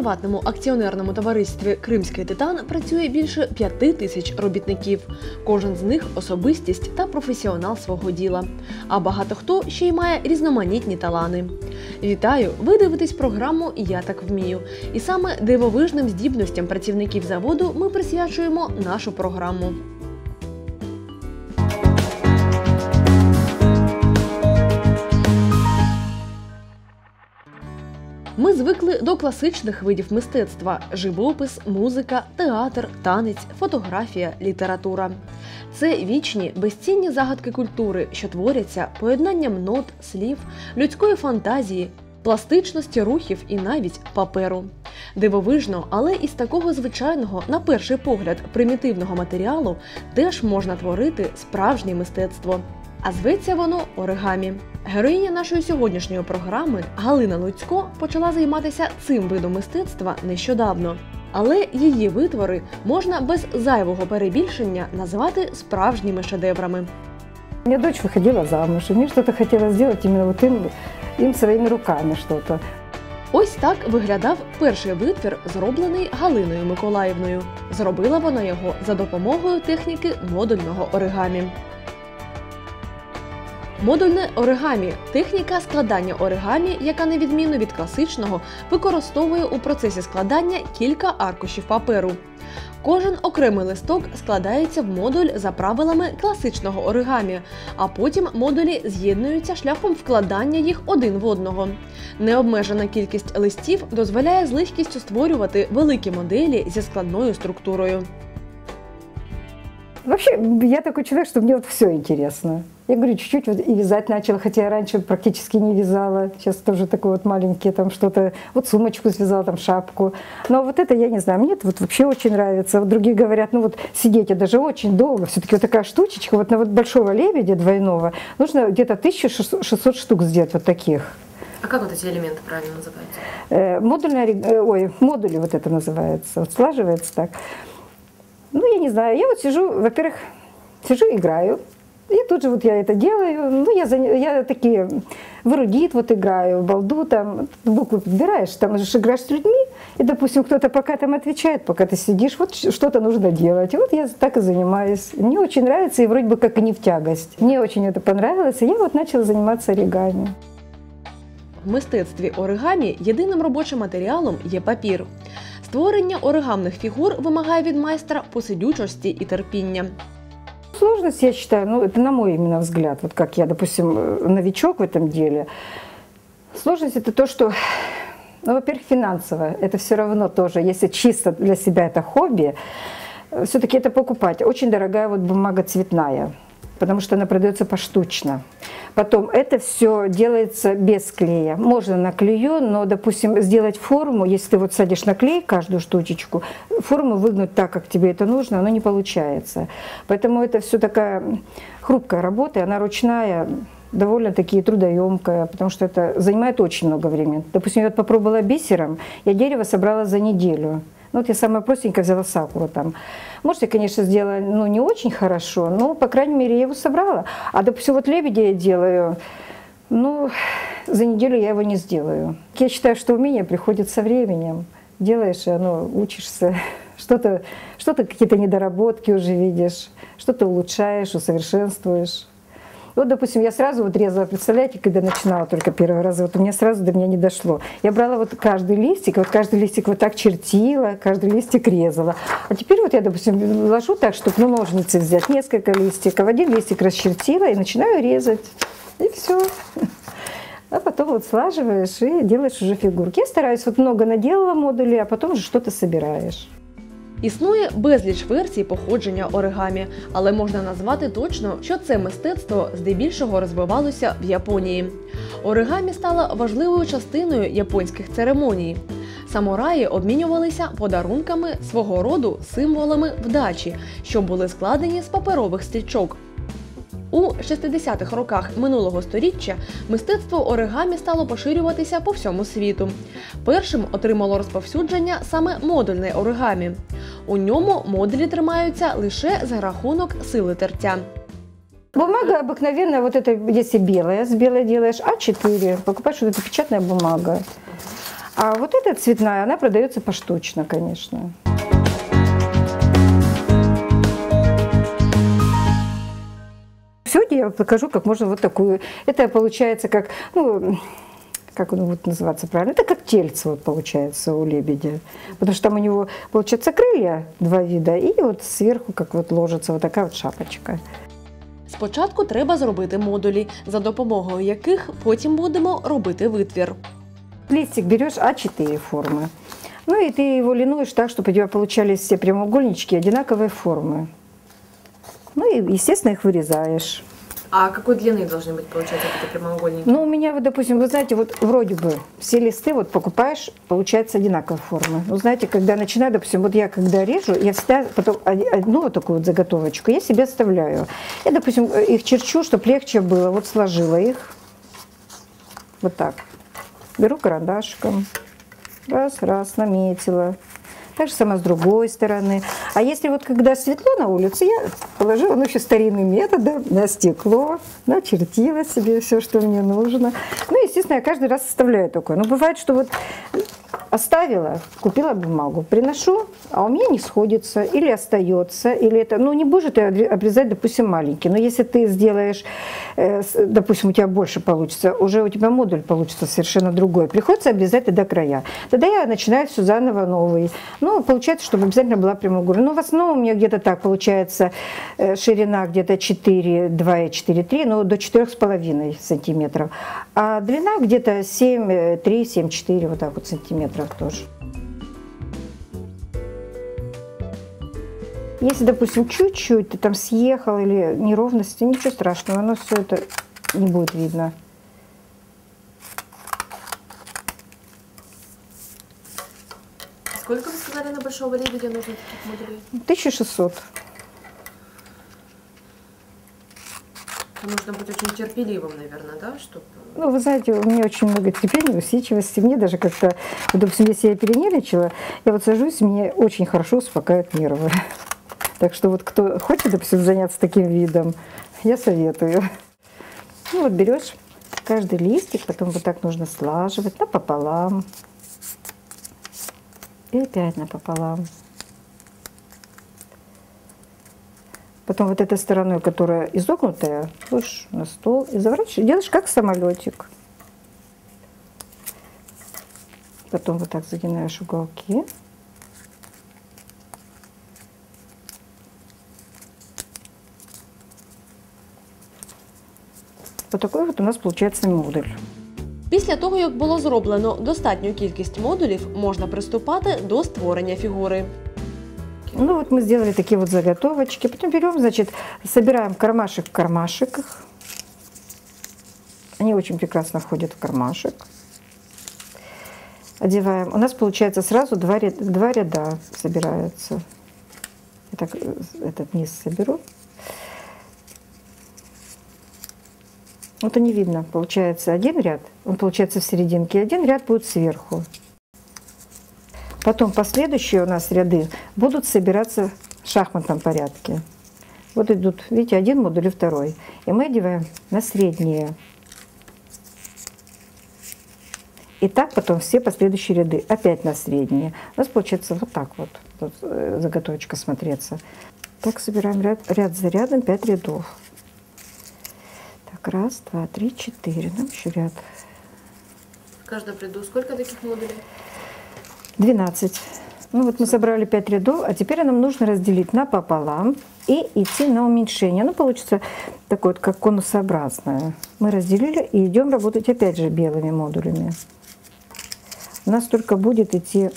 Приватному акціонерному товаристві Кримський титан працює більше п'яти тисяч робітників. Кожен з них особистість та професіонал свого діла. А багато хто ще й має різноманітні талани. Вітаю! Ви дивитесь програму Я так вмію. І саме дивовижним здібностям працівників заводу ми присвячуємо нашу програму. Ми звикли до класичних видів мистецтва: живопис, музика, театр, танець, фотографія, література. Це вічні безцінні загадки культури, що творяться поєднанням нот, слів, людської фантазії, пластичності рухів і навіть паперу. Дивовижно, але із такого звичайного, на перший погляд, примітивного матеріалу теж можна творити справжнє мистецтво. А зветься воно оригамі. Героїня нашої сьогоднішньої програми Галина Луцько почала займатися цим видом мистецтва нещодавно. Але її витвори можна без зайвого перебільшення назвати справжніми шедеврами. У дочь выходила замуж, и мне что-то хотелось сделать именно вот им, им своими руками что-то. Ось так виглядав перший витвір, зроблений Галиною Миколаївною. Зробила вона його за допомогою техніки модульного оригамі. Модульне оригамі техніка складання оригамі, яка на відміну від класичного, використовує у процесі складання кілька аркушів паперу. Кожен окремий листок складається в модуль за правилами класичного оригамі, а потім модулі з'єднуються шляхом вкладання їх один в одного. Необмежена кількість листів дозволяє з легкістю створювати великі моделі зі складною структурою. Вообще, я такой человек, что мне вот все интересно. Я говорю, чуть-чуть вот и вязать начала, хотя я раньше практически не вязала. Сейчас тоже такой вот маленький там что-то, вот сумочку связала, там шапку. Но вот это я не знаю, мне это вот вообще очень нравится. Вот другие говорят, ну вот сидеть это же очень долго. Все-таки вот такая штучечка, вот на вот большого лебедя двойного нужно где-то 1600 штук сделать вот таких. А как вот эти элементы правильно называются? Э, модульная, ори- э, ой, модули вот это называется, вот слаживается так. Ну, я не знаю, я вот сижу, во-первых, сижу, играю, и тут же вот я это делаю, ну, я, заня- я такие в эрудит вот играю, в балду там, буквы подбираешь, там же играешь с людьми, и, допустим, кто-то пока там отвечает, пока ты сидишь, вот ш- что-то нужно делать. И вот я так и занимаюсь. Мне очень нравится, и вроде бы как и не в тягость. Мне очень это понравилось, и я вот начала заниматься оригами. В мистецтві оригамі єдиним робочим матеріалом є папір. Створення оригамних фігур вимагає від майстра посидючості і терпіння. Сложность, я считаю, ну, это на мой именно взгляд, вот как я, допустим, э, новичок в этом деле. Сложность это то, что, ну, во-первых, финансово. Это все равно тоже, если чисто для себя это хобби, все-таки это покупать. Очень дорогая вот бумага цветная, потому что она продается поштучно. Потом это все делается без клея. Можно на клею, но, допустим, сделать форму, если ты вот садишь на клей каждую штучечку, форму выгнуть так, как тебе это нужно, оно не получается. Поэтому это все такая хрупкая работа, она ручная, довольно-таки трудоемкая, потому что это занимает очень много времени. Допустим, я вот попробовала бисером, я дерево собрала за неделю. Ну, вот я самое простенькое взяла сакуру там. Может, я, конечно, сделала, ну, не очень хорошо, но, по крайней мере, я его собрала. А, допустим, вот лебедя я делаю, ну, за неделю я его не сделаю. Я считаю, что умение приходит со временем. Делаешь, и оно учишься, что-то, что-то какие-то недоработки уже видишь, что-то улучшаешь, усовершенствуешь. Вот, допустим, я сразу вот резала, представляете, когда начинала только первый раз, вот у меня сразу до меня не дошло. Я брала вот каждый листик, вот каждый листик вот так чертила, каждый листик резала. А теперь вот я, допустим, ложу так, чтобы ну, ножницы взять, несколько листиков, один листик расчертила и начинаю резать. И все. А потом вот слаживаешь и делаешь уже фигурки. Я стараюсь, вот много наделала модулей, а потом уже что-то собираешь. Існує безліч версій походження оригамі, але можна назвати точно, що це мистецтво здебільшого розвивалося в Японії. Оригамі стала важливою частиною японських церемоній. Самураї обмінювалися подарунками свого роду символами вдачі, що були складені з паперових стрічок. У 60-х роках минулого століття мистецтво оригамі стало поширюватися по всьому світу. Першим отримало розповсюдження саме модульне оригамі. У ньому модулі тримаються лише за рахунок сили тертя. Бумага обыкновенная, вот это, если белая, с белой делаешь А4, покупаешь вот эта печатная бумага. А вот эта цветная, она продается поштучно, конечно. Сегодня я покажу, как можно вот такую. Это получается как, ну, как он будет называться правильно? Это как тельце вот получается у лебедя. Потому что там у него получается крылья два вида, и вот сверху как вот ложится вот такая вот шапочка. Спочатку треба зробити модулі, за допомогою яких потім будемо робити витвір. Листик берешь А4 формы. Ну и ты его линуешь так, чтобы у тебя получались все прямоугольнички одинаковой формы. Ну и, естественно, их вырезаешь. А какой длины должны быть, получается, эти прямоугольники? Ну, у меня, вот, допустим, вы знаете, вот вроде бы все листы вот покупаешь, получается одинаковой формы. Ну, знаете, когда начинаю, допустим, вот я когда режу, я всегда потом одну вот такую вот заготовочку я себе оставляю. Я, допустим, их черчу, чтобы легче было. Вот сложила их. Вот так. Беру карандашиком. Раз, раз, наметила. Так же самое с другой стороны. А если вот когда светло на улице, я положила, ну, еще старинный метод, да, на стекло, начертила себе все, что мне нужно. Ну, естественно, я каждый раз составляю такое. Но бывает, что вот оставила, купила бумагу, приношу, а у меня не сходится, или остается, или это, ну не будешь ты обрезать, допустим, маленький, но если ты сделаешь, э, допустим, у тебя больше получится, уже у тебя модуль получится совершенно другой, приходится обрезать до края. Тогда я начинаю все заново новый. Ну, получается, чтобы обязательно была прямоугольная. Ну, в основном у меня где-то так получается э, ширина где-то 4, 2 и 4, 3, ну, до 4,5 сантиметров, а длина где-то 7, 3, 7, 4, вот так вот сантиметров тоже. Если, допустим, чуть-чуть ты там съехал или неровности, ничего страшного, оно все это не будет видно. Сколько вы сказали на большого лебедя нужно таких модулей? 1600. Нужно быть очень терпеливым, наверное, да, чтобы... Ну, вы знаете, у меня очень много терпения, усидчивости. Мне даже как-то, вот, допустим, если я перенервничала, я вот сажусь, мне очень хорошо успокаивают нервы. Так что вот кто хочет, допустим, заняться таким видом, я советую. Ну вот берешь каждый листик, потом вот так нужно слаживать напополам. И опять напополам. Потом вот этой стороной, которая изогнутая, ложишь на стол и заворачиваешь. Делаешь как самолетик. Потом вот так загинаешь уголки. Вот такой вот у нас получается модуль. Після того, як було зроблено достатню кількість модулів, можна приступати до створення фігури. Ну вот мы сделали такие вот заготовочки. Потом берем, значит, собираем кармашек в кармашек. Они очень прекрасно входят в кармашек. Одеваем. У нас получается сразу два два ряда собираются. Я так э, этот низ соберу. Вот не видно. Получается один ряд, он получается в серединке, один ряд будет сверху. Потом последующие у нас ряды будут собираться в шахматном порядке. Вот идут, видите, один модуль и второй. И мы одеваем на средние. И так потом все последующие ряды опять на средние. У нас получается вот так вот, вот э, заготовочка смотреться. Так собираем ряд, ряд за рядом 5 рядов. Так, раз, два, три, четыре. Нам еще ряд. В каждом ряду сколько таких модулей? 12. Ну вот мы собрали 5 рядов, а теперь нам нужно разделить напополам и идти на уменьшение. Ну, получится такое вот, как конусообразное. Мы разделили и идем работать опять же белыми модулями. У нас только будет идти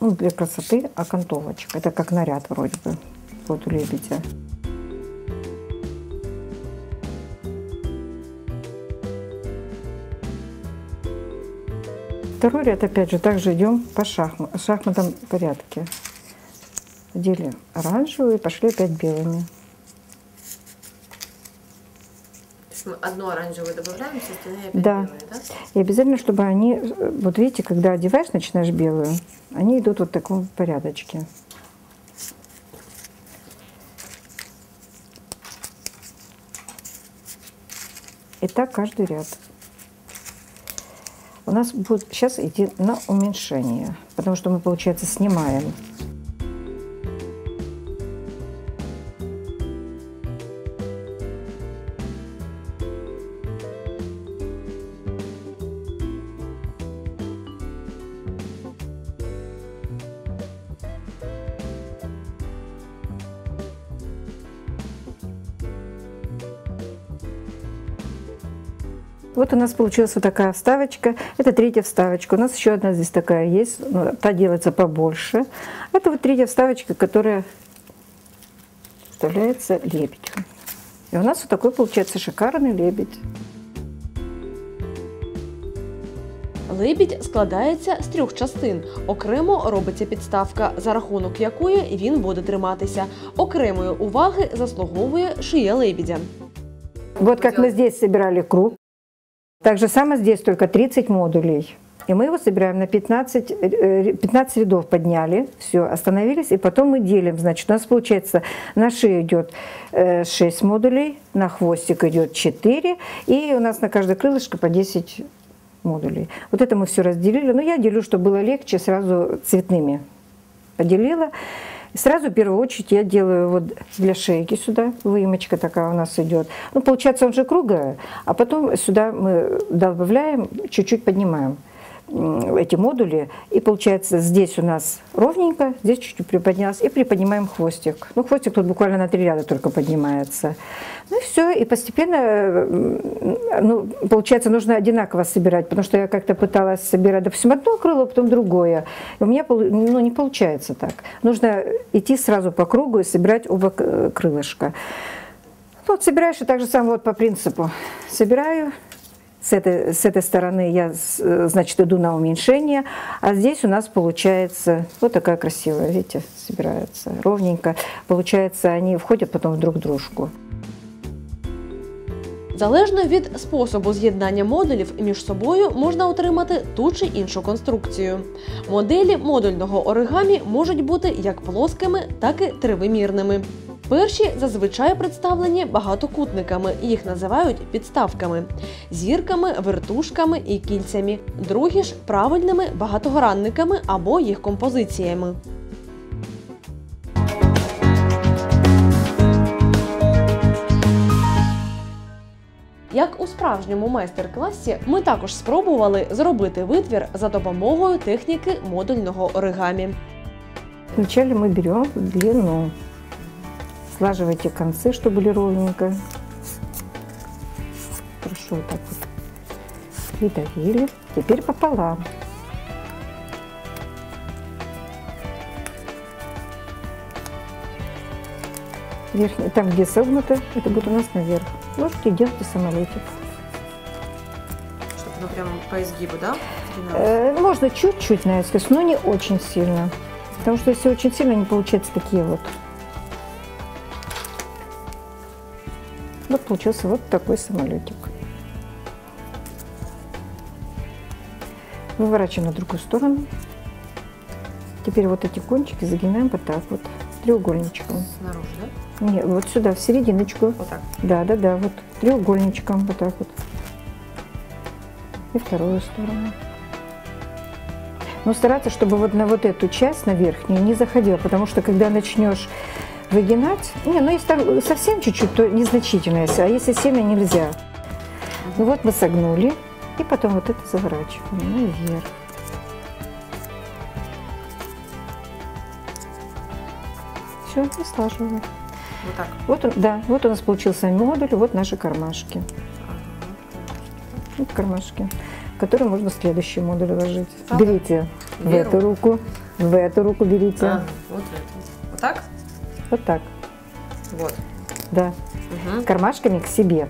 ну, для красоты окантовочка. Это как наряд вроде бы, вот у лебедя. Второй ряд, опять же, также идем по шахмат, шахматном порядке. Одели оранжевые, пошли опять белыми. мы одну оранжевую добавляем, все остальные опять да. белые, да? И обязательно, чтобы они, вот видите, когда одеваешь, начинаешь белую, они идут вот в таком порядочке. И так каждый ряд. У нас будет сейчас идти на уменьшение, потому что мы, получается, снимаем Вот у нас получилась вот такая вставочка. Это третья вставочка. У нас еще одна здесь такая есть. Ну, та делается побольше. Это вот третья вставочка, которая вставляется лебедь. И у нас вот такой получается шикарный лебедь. Лебідь складається з трьох частин. Окремо робиться підставка, за рахунок якої він буде триматися. Окремої уваги заслуговує шия лебідя. Вот как мы здесь собирали круг. Так же самое здесь, только 30 модулей. И мы его собираем на 15, э, 15 рядов подняли, все, остановились, и потом мы делим. Значит, у нас получается на шею идет 6 модулей, на хвостик идет 4, и у нас на каждое крылышко по 10 модулей. Вот это мы все разделили. Но я делю, чтобы было легче, сразу цветными поделила. Сразу в первую очередь я делаю вот для шейки сюда, выемочка такая у нас идет. Ну, получается, он же круглый, а потом сюда мы добавляем, чуть-чуть поднимаем эти модули. И получается, здесь у нас ровненько, здесь чуть-чуть приподнялось, и приподнимаем хвостик. Ну, хвостик тут буквально на три ряда только поднимается. Ну и все, и постепенно, ну, получается, нужно одинаково собирать, потому что я как-то пыталась собирать, допустим, одно крыло, потом другое. И у меня ну, не получается так. Нужно идти сразу по кругу и собирать оба крылышка. Ну, вот собираешь и так же самое вот по принципу. Собираю, с этой, с этой стороны я, значит, иду на уменьшение, а здесь у нас получается вот такая красивая, видите, собирается ровненько. Получается, они входят потом друг в дружку. Залежно від способу з'єднання модулів між собою можна отримати ту чи іншу конструкцію. Моделі модульного оригамі можуть бути як плоскими, так і тривимірними. Перші зазвичай представлені багатокутниками, їх називають підставками, зірками, вертушками і кільцями. Другі ж правильними багатогранниками або їх композиціями. Як у справжньому майстер-класі, ми також спробували зробити витвір за допомогою техніки модульного оригамі. Вначале мы берем длину, слаживайте концы, чтобы были ровненько. Хорошо вот так вот придавили. Теперь пополам. Верхний, там, где согнуто, это будет у нас наверх. Ложите и делайте самолетик. Чтобы оно прямо по изгибу, да? Э, можно чуть-чуть наискось, но не очень сильно. Потому что если очень сильно, не получается такие вот. Получился вот такой самолетик. Выворачиваем на другую сторону. Теперь вот эти кончики загинаем вот так вот, треугольничком. Снаружи, да? Нет, вот сюда, в серединочку. Вот так. Да, да, да, вот треугольничком, вот так вот. И вторую сторону. Но стараться, чтобы вот на вот эту часть, на верхнюю, не заходила, потому что когда начнешь выгинать, не, ну если совсем чуть-чуть, то незначительно, а если сильно нельзя. Ну вот мы согнули, и потом вот это заворачиваем наверх. Все, и слаживаем. Вот так. Вот, он- да, вот у нас получился модуль, вот наши кармашки. Вот кармашки, в которые можно следующий модуль ложить. Так. Берите в Беру. эту руку, в эту руку берите. Ага, вот это. Вот так? Вот так, Вот. да. Угу. Кармашками к себе.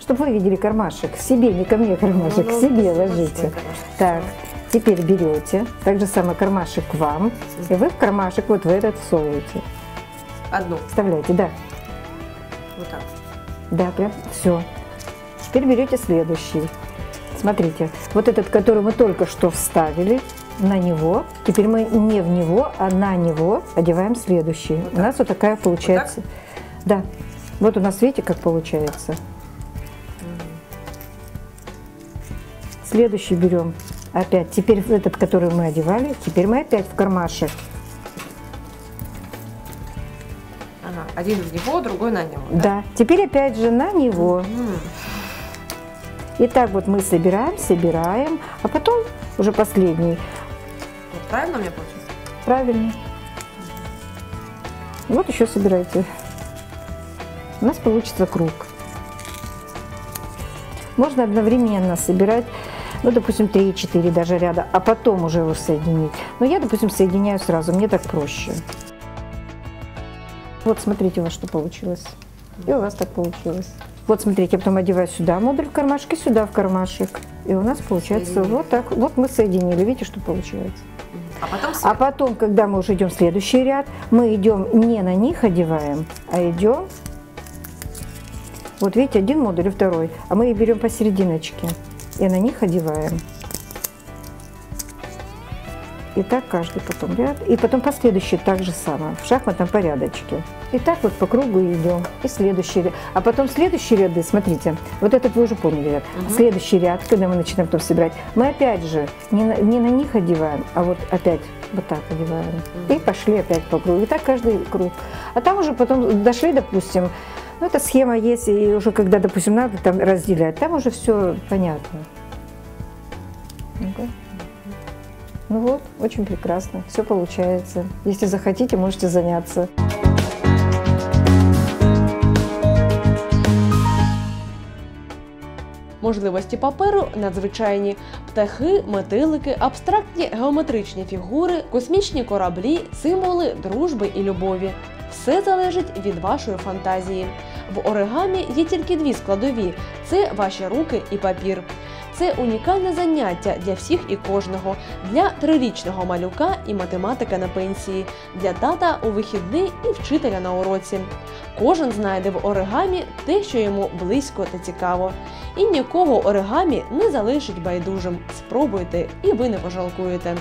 Чтобы вы видели кармашек. К себе, не ко мне кармашек, Ну, к себе ложите. Так, теперь берете, так же самое кармашек к вам, и вы в кармашек вот в этот всовываете. Одну. Вставляете, да. Вот так. Да, прям все. Теперь берете следующий. Смотрите, вот этот, который мы только что вставили, на него. Теперь мы не в него, а на него одеваем следующий. Вот у нас вот такая получается. Да. Вот у нас, видите, как получается. Следующий берем опять. Теперь этот, который мы одевали, теперь мы опять в кармашек. Ага, один в него, другой на него. Да. Теперь опять же на него. И так вот мы собираем, собираем, а потом уже последний. Правильно у меня получилось? Правильно. Вот еще собирайте. У нас получится круг. Можно одновременно собирать, ну, допустим, 3-4 даже ряда, а потом уже его соединить. Но я, допустим, соединяю сразу, мне так проще. Вот смотрите, у вас что получилось. И у вас так получилось. Вот смотрите, я потом одеваю сюда модуль в кармашек и сюда в кармашек. И у нас получается Соединили. вот так. Вот мы соединили. Видите, что получается? А потом А потом, когда мы уже идем в следующий ряд, мы идем не на них одеваем, а идем. Вот видите, один модуль и второй. А мы их берем посерединочке и на них одеваем. И так каждый потом ряд. И потом последующий так же самое, в шахматном порядочке. И так вот по кругу идем. И следующий ряд. А потом следующие ряды, смотрите, вот этот вы уже поняли ряд. Мгм. Следующий ряд, когда мы начинаем потом собирать, мы опять же не на, не на них одеваем, а вот опять вот так одеваем. И пошли опять по кругу. И так каждый круг. А там уже потом дошли, допустим, ну, эта схема есть, и уже когда, допустим, надо там разделять, там уже все понятно. Ну-ка. Ну вот, очень прекрасно, все получается. Если захотите, можете заняться. Можливості паперу надзвичайні птахи, метелики, абстрактні геометричні фігури, космічні кораблі, символи дружби і любові. Все залежить від вашої фантазії. В оригамі є тільки дві складові: це ваші руки і папір. Це унікальне заняття для всіх і кожного, для трирічного малюка і математика на пенсії, для тата у вихідний і вчителя на уроці. Кожен знайде в оригамі те, що йому близько та цікаво. І нікого оригамі не залишить байдужим. Спробуйте, і ви не пожалкуєте.